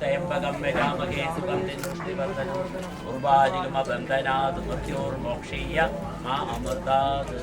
ത്രയംബകം യജാമഹേ സുഗന്ധിവർദ്ധനം ഉർവാരികമബന്ധനാത് മൃത്യോർമോക്ഷീയ മാ അമൃതാത്.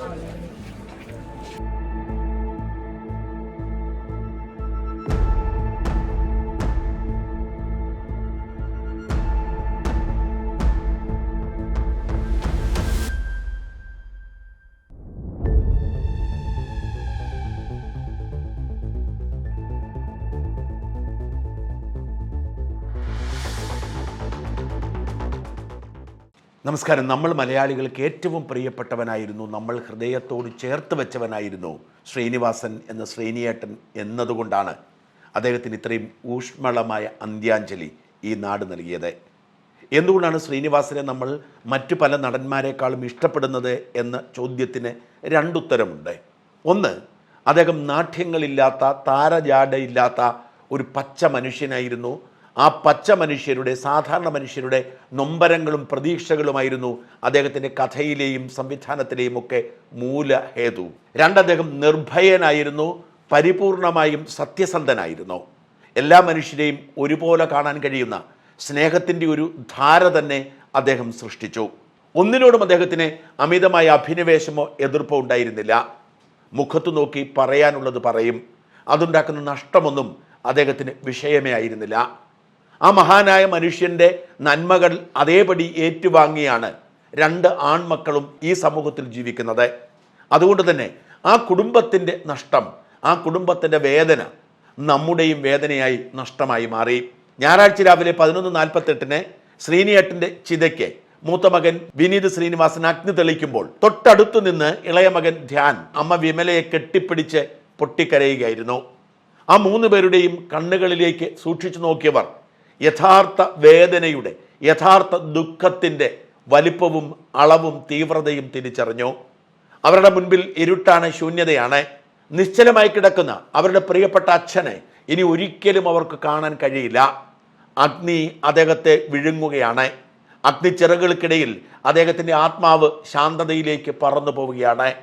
നമസ്കാരം. നമ്മൾ മലയാളികൾക്ക് ഏറ്റവും പ്രിയപ്പെട്ടവനായിരുന്നു. നമ്മൾ ഹൃദയത്തോട് ചേർത്ത് വെച്ചവനായിരുന്നു ശ്രീനിവാസൻ എന്ന ശ്രീനിയേട്ടൻ എന്നതുകൊണ്ടാണ് അദ്ദേഹത്തിന് ഇത്രയും ഊഷ്മളമായ അന്ത്യാഞ്ജലി ഈ നാട് നൽകിയത്. എന്തുകൊണ്ടാണ് ശ്രീനിവാസനെ നമ്മൾ മറ്റു പല നടന്മാരെക്കാളും ഇഷ്ടപ്പെടുന്നത് എന്ന ചോദ്യത്തിന് രണ്ടുത്തരമുണ്ട്. ഒന്ന് അദ്ദേഹം നാട്യങ്ങളില്ലാത്ത താരജാടയില്ലാത്ത ഒരു പച്ച മനുഷ്യനായിരുന്നു. ആ പച്ച മനുഷ്യരുടെ സാധാരണ മനുഷ്യരുടെ നൊമ്പരങ്ങളും പ്രതീക്ഷകളുമായിരുന്നു അദ്ദേഹത്തിന്റെ കഥയിലെയും സംവിധാനത്തിലെയും ഒക്കെ മൂലഹേതു. രണ്ട് അദ്ദേഹം നിർഭയനായിരുന്നു പരിപൂർണമായും സത്യസന്ധനായിരുന്നു. എല്ലാ മനുഷ്യരെയും ഒരുപോലെ കാണാൻ കഴിയുന്ന സ്നേഹത്തിന്റെ ഒരു ധാര തന്നെ അദ്ദേഹം സൃഷ്ടിച്ചു. ഒന്നിനോടും അദ്ദേഹത്തിന് അമിതമായ അഭിനിവേശമോ എതിർപ്പോ ഉണ്ടായിരുന്നില്ല. മുഖത്തു നോക്കി പറയാനുള്ളത് പറയും. അതുണ്ടാക്കുന്ന നഷ്ടമൊന്നും അദ്ദേഹത്തിന് വിഷയമേ ആയിരുന്നില്ല. ആ മഹാനായ മനുഷ്യന്റെ നന്മകൾ അതേപടി ഏറ്റുവാങ്ങിയാണ് രണ്ട് ആൺമക്കളും ഈ സമൂഹത്തിൽ ജീവിക്കുന്നത്. അതുകൊണ്ട് തന്നെ ആ കുടുംബത്തിന്റെ നഷ്ടം ആ കുടുംബത്തിന്റെ വേദന നമ്മുടെയും വേദനയായി നഷ്ടമായി മാറി. ഞായറാഴ്ച രാവിലെ പതിനൊന്ന് നാൽപ്പത്തെട്ടിന് ശ്രീനിയേട്ടന്റെ ചിതയ്ക്ക് മൂത്ത മകൻ വിനീത് ശ്രീനിവാസൻ അഗ്നി തെളിക്കുമ്പോൾ തൊട്ടടുത്തു നിന്ന് ഇളയ മകൻ ധ്യാൻ അമ്മ വിമലയെ കെട്ടിപ്പിടിച്ച് പൊട്ടിക്കരയുകയായിരുന്നു. ആ മൂന്ന് പേരുടെയും കണ്ണുകളിലേക്ക് സൂക്ഷിച്ചു നോക്കിയവർ യഥാർത്ഥ വേദനയുടെ യഥാർത്ഥ ദുഃഖത്തിന്റെ വലിപ്പവും അളവും തീവ്രതയും തിരിച്ചറിഞ്ഞു. അവരുടെ മുൻപിൽ ഇരുട്ടാണ് ശൂന്യതയാണ്. നിശ്ചലമായി കിടക്കുന്ന അവരുടെ പ്രിയപ്പെട്ട അച്ഛനെ ഇനി ഒരിക്കലും അവർക്ക് കാണാൻ കഴിയില്ല. അഗ്നി അദ്ദേഹത്തെ വിഴുങ്ങുകയാണ്. അഗ്നിച്ചിറകൾക്കിടയിൽ അദ്ദേഹത്തിന്റെ ആത്മാവ് ശാന്തതയിലേക്ക് പറന്നു പോവുകയാണ്.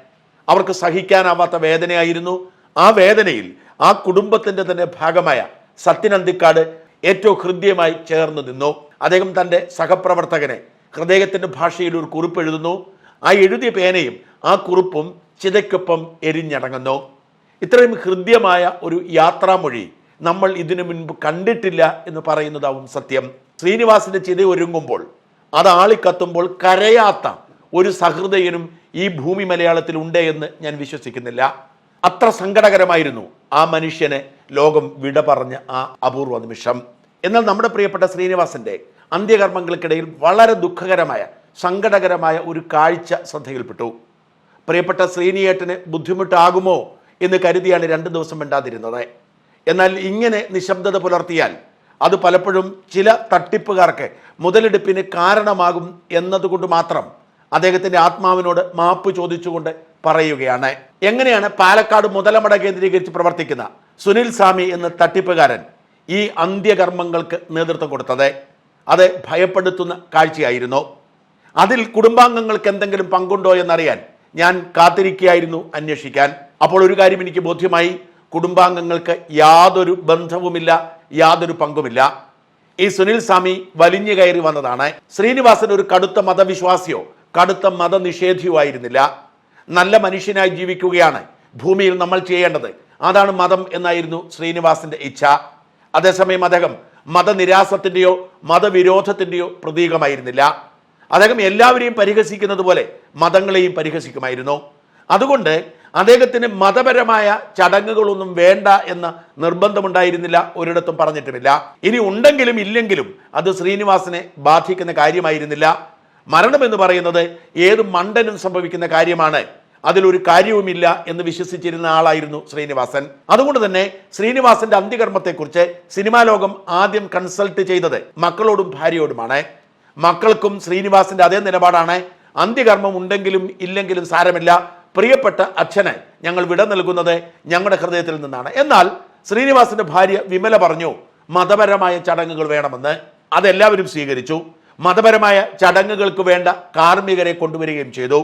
അവർക്ക് സഹിക്കാനാവാത്ത വേദനയായിരുന്നു. ആ വേദനയിൽ ആ കുടുംബത്തിന്റെ തന്നെ ഭാഗമായ സത്യനന്ദിക്കാട് ഏറ്റവും ഹൃദ്യമായി ചേർന്ന് നിന്നു. അദ്ദേഹം തന്റെ സഹപ്രവർത്തകനെ ഹൃദയത്തിന്റെ ഭാഷയിൽ ഒരു കുറിപ്പ് എഴുതുന്നു. ആ എഴുതിയ പേനയും ആ കുറിപ്പും ചിതയ്ക്കൊപ്പം എരിഞ്ഞടങ്ങുന്നു. ഇത്രയും ഹൃദ്യമായ ഒരു യാത്രാമൊഴി നമ്മൾ ഇതിനു മുൻപ് കണ്ടിട്ടില്ല എന്ന് പറയുന്നതാവും സത്യം. ശ്രീനിവാസിന്റെ ചിത ഒരുങ്ങുമ്പോൾ അത് ആളിക്കത്തുമ്പോൾ കരയാത്ത ഒരു സഹൃദയനും ഈ ഭൂമി മലയാളത്തിൽ ഉണ്ട് എന്ന് ഞാൻ വിശ്വസിക്കുന്നില്ല. അത്ര സങ്കടകരമായിരുന്നു ആ മനുഷ്യനെ ലോകം വിട പറഞ്ഞ ആ അപൂർവ നിമിഷം. എന്നാൽ നമ്മുടെ പ്രിയപ്പെട്ട ശ്രീനിവാസന്റെ അന്ത്യകർമ്മങ്ങൾക്കിടയിൽ വളരെ ദുഃഖകരമായ സങ്കടകരമായ ഒരു കാഴ്ച ശ്രദ്ധയിൽപ്പെട്ടു. പ്രിയപ്പെട്ട ശ്രീനിയേട്ടന് ബുദ്ധിമുട്ടാകുമോ എന്ന് കരുതിയാണ് രണ്ട് ദിവസം മിണ്ടാതിരുന്നത്. എന്നാൽ ഇങ്ങനെ നിശബ്ദത പുലർത്തിയാൽ അത് പലപ്പോഴും ചില തട്ടിപ്പുകാർക്ക് മുതലെടുപ്പിന് കാരണമാകും എന്നതുകൊണ്ട് മാത്രം അദ്ദേഹത്തിന്റെ ആത്മാവിനോട് മാപ്പ് ചോദിച്ചുകൊണ്ട് പറയുകയാണ്. എങ്ങനെയാണ് പാലക്കാട് മുതലമട കേന്ദ്രീകരിച്ച് പ്രവർത്തിക്കുന്ന സുനിൽ സ്വാമി എന്ന തട്ടിപ്പുകാരൻ ഈ അന്ത്യകർമ്മങ്ങൾക്ക് നേതൃത്വം കൊടുത്തത്. അത് ഭയപ്പെടുത്തുന്ന കാഴ്ചയായിരുന്നു. അതിൽ കുടുംബാംഗങ്ങൾക്ക് എന്തെങ്കിലും പങ്കുണ്ടോ എന്നറിയാൻ ഞാൻ കാത്തിരിക്കുകയായിരുന്നു അന്വേഷിക്കാൻ. അപ്പോൾ ഒരു കാര്യം എനിക്ക് ബോധ്യമായി. കുടുംബാംഗങ്ങൾക്ക് യാതൊരു ബന്ധവുമില്ല യാതൊരു പങ്കുമില്ല. ഈ സുനിൽ സ്വാമി വലിഞ്ഞു കയറി വന്നതാണ്. ശ്രീനിവാസൻ ഒരു കടുത്ത മതവിശ്വാസിയോ കടുത്ത മതനിഷേധിയോ ആയിരുന്നില്ല. നല്ല മനുഷ്യനായി ജീവിക്കുകയാണ് ഭൂമിയിൽ നമ്മൾ ചെയ്യേണ്ടത്. അതാണ് മതം എന്നായിരുന്നു ശ്രീനിവാസിന്റെ ഇച്ഛ. അതേസമയം അദ്ദേഹം മതനിരാസത്തിന്റെയോ മതവിരോധത്തിന്റെയോ പ്രതീകമായിരുന്നില്ല. അദ്ദേഹം എല്ലാവരെയും പരിഹസിക്കുന്നത് പോലെ മതങ്ങളെയും പരിഹസിക്കുമായിരുന്നു. അതുകൊണ്ട് അദ്ദേഹത്തിന് മതപരമായ ചടങ്ങുകളൊന്നും വേണ്ട എന്ന നിർബന്ധമുണ്ടായിരുന്നില്ല ഒരിടത്തും പറഞ്ഞിട്ടുമില്ല. ഇനി ഉണ്ടെങ്കിലും ഇല്ലെങ്കിലും അത് ശ്രീനിവാസനെ ബാധിക്കുന്ന കാര്യമായിരുന്നില്ല. മരണം എന്ന് പറയുന്നത് ഏത് മണ്ടനും സംഭവിക്കുന്ന കാര്യമാണ്. അതിലൊരു കാര്യവുമില്ല എന്ന് വിശ്വസിച്ചിരുന്ന ആളായിരുന്നു ശ്രീനിവാസൻ. അതുകൊണ്ട് തന്നെ ശ്രീനിവാസന്റെ അന്ത്യകർമ്മത്തെക്കുറിച്ച് സിനിമാ ലോകം ആദ്യം കൺസൾട്ട് ചെയ്തത് മക്കളോടും ഭാര്യയോടുമാണ്. മക്കൾക്കും ശ്രീനിവാസന്റെ അതേ നിലപാടാണ്. അന്ത്യകർമ്മം ഉണ്ടെങ്കിലും ഇല്ലെങ്കിലും സാരമില്ല. പ്രിയപ്പെട്ട അച്ഛനെ ഞങ്ങൾ വിട നൽകുന്നത് ഞങ്ങളുടെ ഹൃദയത്തിൽ നിന്നാണ്. എന്നാൽ ശ്രീനിവാസന്റെ ഭാര്യ വിമല പറഞ്ഞു മതപരമായ ചടങ്ങുകൾ വേണമെന്ന്. അതെല്ലാവരും സ്വീകരിച്ചു. മതപരമായ ചടങ്ങുകൾക്ക് വേണ്ട കാർമ്മികരെ കൊണ്ടുവരികയും ചെയ്തു.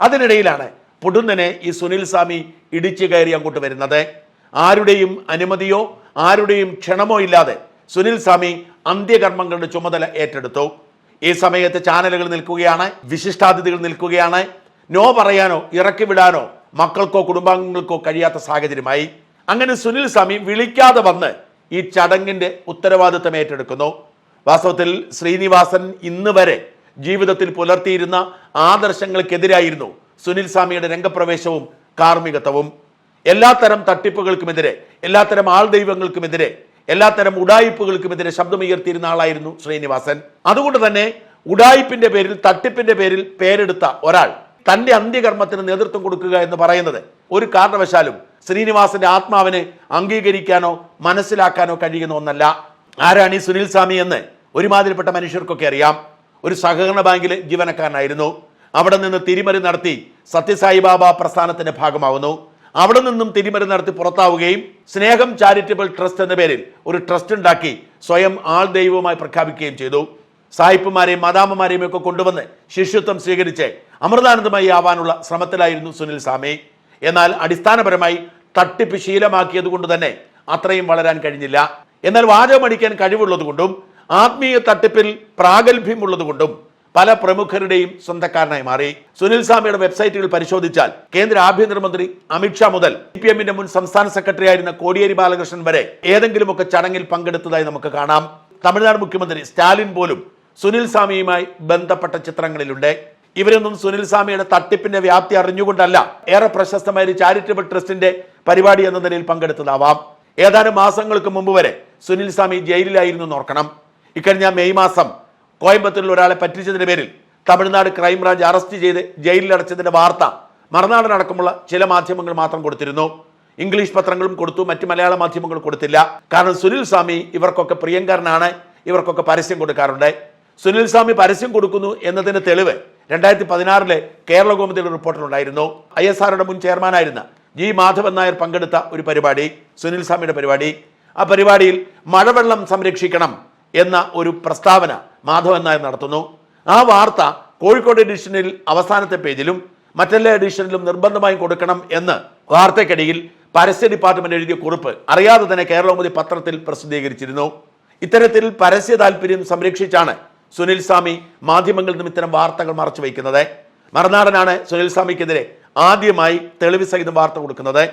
അതിനിടയിലാണ് പൊടുന്നനെ ഈ സുനിൽ സ്വാമി ഇടിച്ചു കയറി അങ്ങോട്ട് വരുന്നത്. ആരുടെയും അനുമതിയോ ആരുടെയും ക്ഷണമോ ഇല്ലാതെ സുനിൽ സ്വാമി അന്ത്യകർമ്മങ്ങളുടെ ചുമതല ഏറ്റെടുത്തു. ഈ സമയത്ത് ചാനലുകൾ നിൽക്കുകയാണ് വിശിഷ്ടാതിഥികൾ നിൽക്കുകയാണ്. നോ പറയാനോ ഇറക്കി വിടാനോ മക്കൾക്കോ കുടുംബാംഗങ്ങൾക്കോ കഴിയാത്ത സാഹചര്യമായി. അങ്ങനെ സുനിൽ സ്വാമി വിളിക്കാതെ വന്ന് ഈ ചടങ്ങിന്റെ ഉത്തരവാദിത്തം ഏറ്റെടുക്കുന്നു. വാസ്തവത്തിൽ ശ്രീനിവാസൻ ഇന്ന് വരെ ജീവിതത്തിൽ പുലർത്തിയിരുന്ന ആദർശങ്ങൾക്കെതിരായിരുന്നു സുനിൽ സ്വാമിയുടെ രംഗപ്രവേശവും കാർമ്മികത്വവും എല്ലാത്തരം തട്ടിപ്പുകൾക്കുമെതിരെ എല്ലാത്തരം ആൾ ദൈവങ്ങൾക്കുമെതിരെ എല്ലാത്തരം ഉടായിപ്പുകൾക്കുമെതിരെ ശബ്ദമുയർത്തിയിരുന്ന ആളായിരുന്നു ശ്രീനിവാസൻ. അതുകൊണ്ട് തന്നെ ഉടായിപ്പിന്റെ പേരിൽ തട്ടിപ്പിന്റെ പേരിൽ പേരെടുത്ത ഒരാൾ തന്റെ അന്ത്യകർമ്മത്തിന് നേതൃത്വം കൊടുക്കുക എന്ന് പറയുന്നത് ഒരു കാരണവശാലും ശ്രീനിവാസന്റെ ആത്മാവിനെ അംഗീകരിക്കാനോ മനസ്സിലാക്കാനോ കഴിയുന്ന ഒന്നല്ല. ആരാണ് ഈ സുനിൽ സ്വാമി എന്ന് ഒരുമാതിരിപ്പെട്ട മനുഷ്യർക്കൊക്കെ അറിയാം. ഒരു സഹകരണ ബാങ്കിലെ ജീവനക്കാരനായിരുന്നു. അവിടെ നിന്ന് തിരിമറി നടത്തി സത്യസായി ബാബ പ്രസ്ഥാനത്തിന്റെ ഭാഗമാവുന്നു. അവിടെ നിന്നും തിരിമറി നടത്തി പുറത്താവുകയും സ്നേഹം ചാരിറ്റബിൾ ട്രസ്റ്റ് എന്ന പേരിൽ ഒരു ട്രസ്റ്റ് ഉണ്ടാക്കി സ്വയം ആൾ ദൈവവുമായി പ്രഖ്യാപിക്കുകയും ചെയ്തു. സായിപ്പുമാരെയും മദാമ്മമാരെയും ഒക്കെ കൊണ്ടുവന്ന് ശിഷ്യത്വം സ്വീകരിച്ച് അമൃതാനന്ദമായി ആവാനുള്ള ശ്രമത്തിലായിരുന്നു സുനിൽ സ്വാമി എന്നാൽ അടിസ്ഥാനപരമായി തട്ടിപ്പ് ശീലമാക്കിയത് കൊണ്ട് തന്നെ അത്രയും വളരാൻ കഴിഞ്ഞില്ല. എന്നാൽ വാചകമടിക്കാൻ കഴിവുള്ളതുകൊണ്ടും ആത്മീയ തട്ടിപ്പിൽ പ്രാഗൽഭ്യമുള്ളതുകൊണ്ടും പല പ്രമുഖരുടെയും സ്വന്തക്കാരനായി മാറി. സുനിൽ സ്വാമിയുടെ വെബ്സൈറ്റുകൾ പരിശോധിച്ചാൽ കേന്ദ്ര ആഭ്യന്തരമന്ത്രി അമിത്ഷാ മുതൽ സി പി എമ്മിന്റെ മുൻ സംസ്ഥാന സെക്രട്ടറി ആയിരുന്ന കോടിയേരി ബാലകൃഷ്ണൻ വരെ ഏതെങ്കിലുമൊക്കെ ചടങ്ങിൽ പങ്കെടുത്തതായി നമുക്ക് കാണാം. തമിഴ്നാട് മുഖ്യമന്ത്രി സ്റ്റാലിൻ പോലും സുനിൽ സ്വാമിയുമായി ബന്ധപ്പെട്ട ചിത്രങ്ങളിലുണ്ട്. ഇവരൊന്നും സുനിൽ സ്വാമിയുടെ തട്ടിപ്പിന്റെ വ്യാപ്തി അറിഞ്ഞുകൊണ്ടല്ല ഏറെ പ്രശസ്തമായ ഒരു ചാരിറ്റബിൾ ട്രസ്റ്റിന്റെ പരിപാടി എന്ന നിലയിൽ പങ്കെടുത്തതാവാം. ഏതാനും മാസങ്ങൾക്ക് മുമ്പ് വരെ സുനിൽ സ്വാമി ജയിലിലായിരുന്നു ഓർക്കണം. ഇക്കഴിഞ്ഞ മെയ് മാസം കോയമ്പത്തൂരിൽ ഒരാളെ പറ്റിച്ചതിന്റെ പേരിൽ തമിഴ്നാട് ക്രൈംബ്രാഞ്ച് അറസ്റ്റ് ചെയ്ത് ജയിലിൽ ജയിലിലടച്ചതിന്റെ വാർത്ത മറുനാടനടക്കമുള്ള ചില മാധ്യമങ്ങൾ മാത്രം കൊടുത്തിരുന്നു. ഇംഗ്ലീഷ് പത്രങ്ങളും കൊടുത്തു മറ്റ് മലയാള മാധ്യമങ്ങൾ കൊടുത്തില്ല. കാരണം സുനിൽ സ്വാമി ഇവർക്കൊക്കെ പ്രിയങ്കരനാണ് ഇവർക്കൊക്കെ പരസ്യം കൊടുക്കാറുണ്ട്. സുനിൽ സ്വാമി പരസ്യം കൊടുക്കുന്നു എന്നതിന് തെളിവ് രണ്ടായിരത്തി പതിനാറിലെ കേരള ഗോമതിയുടെ റിപ്പോർട്ടിലുണ്ടായിരുന്നു. ഐ എസ് ആറുടെ മുൻ ചെയർമാനായിരുന്ന ജി മാധവൻ നായർ പങ്കെടുത്ത ഒരു പരിപാടി സുനിൽ സ്വാമിയുടെ പരിപാടി. ആ പരിപാടിയിൽ മഴവെള്ളം സംരക്ഷിക്കണം എന്ന ഒരു പ്രസ്താവന മാധവൻ നായർ നടത്തുന്നു. ആ വാർത്ത കോഴിക്കോട് എഡിഷനിൽ അവസാനത്തെ പേജിലും മറ്റെല്ലാ എഡിഷനിലും നിർബന്ധമായും കൊടുക്കണം എന്ന് വാർത്തയ്ക്കിടയിൽ പരസ്യ ഡിപ്പാർട്ട്മെന്റ് എഴുതിയ കുറിപ്പ് അറിയാതെ തന്നെ കേരളമതി പത്രത്തിൽ പ്രസിദ്ധീകരിച്ചിരുന്നു. ഇത്തരത്തിൽ പരസ്യ താല്പര്യം സംരക്ഷിച്ചാണ് സുനിൽ സ്വാമി മാധ്യമങ്ങളിൽ നിന്നും ഇത്തരം വാർത്തകൾ മറച്ചു വയ്ക്കുന്നത്. മറുനാടനാണ് സുനിൽ സ്വാമിക്കെതിരെ ആദ്യമായി തെളിവ് സഹിതം വാർത്ത കൊടുക്കുന്നത്.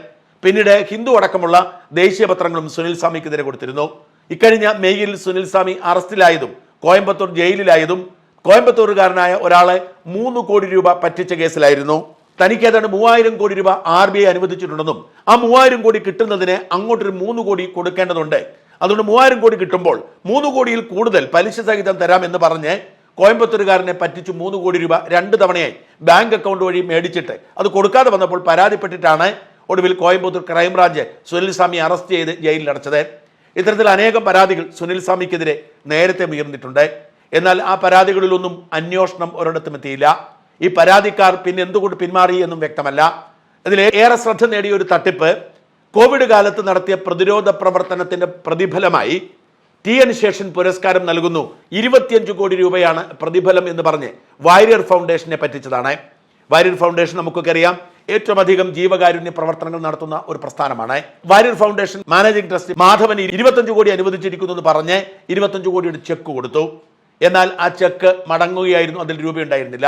പിന്നീട് ഹിന്ദു അടക്കമുള്ള ദേശീയ പത്രങ്ങളും സുനിൽ സ്വാമിക്കെതിരെ കൊടുത്തിരുന്നു. ഇക്കഴിഞ്ഞ മെയ്യിൽ സുനിൽ സ്വാമി അറസ്റ്റിലായതും കോയമ്പത്തൂർ ജയിലിലായതും കോയമ്പത്തൂരുകാരനായ ഒരാളെ മൂന്ന് കോടി രൂപ പറ്റിച്ച കേസിലായിരുന്നു. തനിക്ക് ഏതാണ്ട് മൂവായിരം കോടി രൂപ ആർ ബി ഐ അനുവദിച്ചിട്ടുണ്ടെന്നും ആ മൂവായിരം കോടി കിട്ടുന്നതിന് അങ്ങോട്ടൊരു മൂന്ന് കോടി കൊടുക്കേണ്ടതുണ്ട്. അതുകൊണ്ട് മൂവായിരം കോടി കിട്ടുമ്പോൾ മൂന്ന് കോടിയിൽ കൂടുതൽ പലിശ സഹിതം തരാമെന്ന് പറഞ്ഞ് കോയമ്പത്തൂരുകാരനെ പറ്റിച്ചു മൂന്ന് കോടി രൂപ രണ്ട് തവണയായി ബാങ്ക് അക്കൗണ്ട് വഴി മേടിച്ചിട്ട് അത് കൊടുക്കാതെ വന്നപ്പോൾ പരാതിപ്പെട്ടിട്ടാണ് ഒടുവിൽ Coimbatore crime branch Sunil Swamy arrest ചെയ്ത് ജയിലിൽ അടച്ചത്. ഇത്തരത്തിൽ അനേകം പരാതികൾ സുനിൽ സ്വാമിക്കെതിരെ നേരത്തെ ഉയർന്നിട്ടുണ്ട്. എന്നാൽ ആ പരാതികളിലൊന്നും അന്വേഷണം ഒരിടത്തും എത്തിയില്ല. ഈ പരാതിക്കാർ പിന്നെ എന്തുകൊണ്ട് പിന്മാറി എന്നും വ്യക്തമല്ല. ഇതിൽ ഏറെ ശ്രദ്ധ നേടിയ ഒരു തട്ടിപ്പ് കോവിഡ് കാലത്ത് നടത്തിയ പ്രതിരോധ പ്രവർത്തനത്തിന്റെ പ്രതിഫലമായി ടി എൻ ശേഷൻ പുരസ്കാരം നൽകുന്നു. ഇരുപത്തിയഞ്ച് കോടി രൂപയാണ് പ്രതിഫലം എന്ന് പറഞ്ഞ് വാരിയർ ഫൗണ്ടേഷനെ പറ്റിച്ചതാണ്. വാരിയർ ഫൗണ്ടേഷൻ നമുക്കൊക്കെ അറിയാം. ഏറ്റവും അധികം ജീവകാരുണ്യ പ്രവർത്തനങ്ങൾ നടത്തുന്ന ഒരു പ്രസ്ഥാനമാണ്. Warrier foundation managing trust Madhavan ഇരുപത്തഞ്ച് കോടി അനുവദിച്ചിരിക്കുന്നു എന്ന് പറഞ്ഞ് ഇരുപത്തഞ്ച് കോടിയുടെ ചെക്ക് കൊടുത്തു. എന്നാൽ ആ ചെക്ക് മടങ്ങുകയായിരുന്നു അതിൽ രൂപ ഉണ്ടായിരുന്നില്ല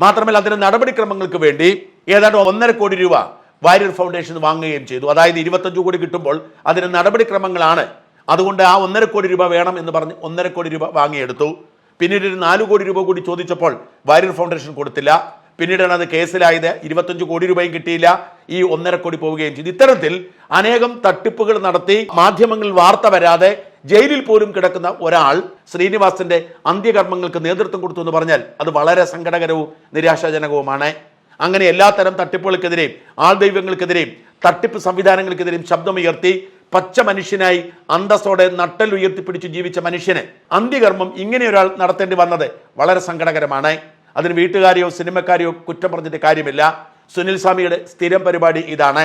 മാത്രമല്ല അതിന് നടപടിക്രമങ്ങൾക്ക് വേണ്ടി ഏതാണ്ട് ഒന്നര കോടി രൂപ വാര്യർ ഫൗണ്ടേഷൻ വാങ്ങുകയും ചെയ്തു. അതായത് ഇരുപത്തഞ്ച് കോടി കിട്ടുമ്പോൾ അതിന് നടപടിക്രമങ്ങളാണ്. അതുകൊണ്ട് ആ ഒന്നര കോടി രൂപ വേണം എന്ന് പറഞ്ഞ് ഒന്നര കോടി രൂപ വാങ്ങിയെടുത്തു. പിന്നീട് ഒരു നാല് കോടി രൂപ കൂടി ചോദിച്ചപ്പോൾ വാര്യർ ഫൗണ്ടേഷൻ കൊടുത്തില്ല. പിന്നീടാണ് അത് കേസിലായത്. ഇരുപത്തഞ്ച് കോടി രൂപയും കിട്ടിയില്ല. ഈ ഒന്നര കോടി പോവുകയും ചെയ്തു. ഇത്തരത്തിൽ അനേകം തട്ടിപ്പുകൾ നടത്തി മാധ്യമങ്ങളിൽ വാർത്ത വരാതെ ജയിലിൽ പോലും കിടക്കുന്ന ഒരാൾ ശ്രീനിവാസന്റെ അന്ത്യകർമ്മങ്ങൾക്ക് നേതൃത്വം കൊടുത്തു എന്ന് പറഞ്ഞാൽ അത് വളരെ സങ്കടകരവും നിരാശാജനകവുമാണ്. അങ്ങനെ എല്ലാത്തരം തട്ടിപ്പുകൾക്കെതിരെയും ആൾ ദൈവങ്ങൾക്കെതിരെയും തട്ടിപ്പ് സംവിധാനങ്ങൾക്കെതിരെയും ശബ്ദമുയർത്തി പച്ച മനുഷ്യനായി അന്തസ്സോടെ നട്ടൽ ഉയർത്തിപ്പിടിച്ച് ജീവിച്ച മനുഷ്യന് അന്ത്യകർമ്മം ഇങ്ങനെ ഒരാൾ നടത്തേണ്ടി വന്നത് വളരെ സങ്കടകരമാണ്. അതിന് വീട്ടുകാരെയോ സിനിമക്കാരെയോ കുറ്റം പറഞ്ഞിട്ട് കാര്യമില്ല. സുനിൽ സ്വാമിയുടെ സ്ഥിരം പരിപാടി ഇതാണ്.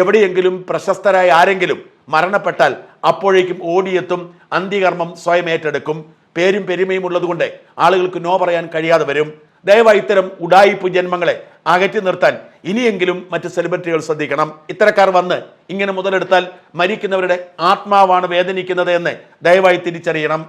എവിടെയെങ്കിലും പ്രശസ്തരായ ആരെങ്കിലും മരണപ്പെട്ടാൽ അപ്പോഴേക്കും ഓടിയെത്തും അന്ത്യകർമ്മം സ്വയം ഏറ്റെടുക്കും. പേരും പെരുമയും ഉള്ളതുകൊണ്ട് ആളുകൾക്ക് നോ പറയാൻ കഴിയാതെ വരും. ദയവായി ഇത്തരം ഉടായിപ്പ് ജന്മങ്ങളെ അകറ്റി നിർത്താൻ ഇനിയെങ്കിലും മറ്റ് സെലിബ്രിറ്റികൾ ശ്രദ്ധിക്കണം. ഇത്തരക്കാർ വന്ന് ഇങ്ങനെ മുതലെടുത്താൽ മരിക്കുന്നവരുടെ ആത്മാവാണ് വേദനിക്കുന്നത് എന്ന് ദയവായി തിരിച്ചറിയണം.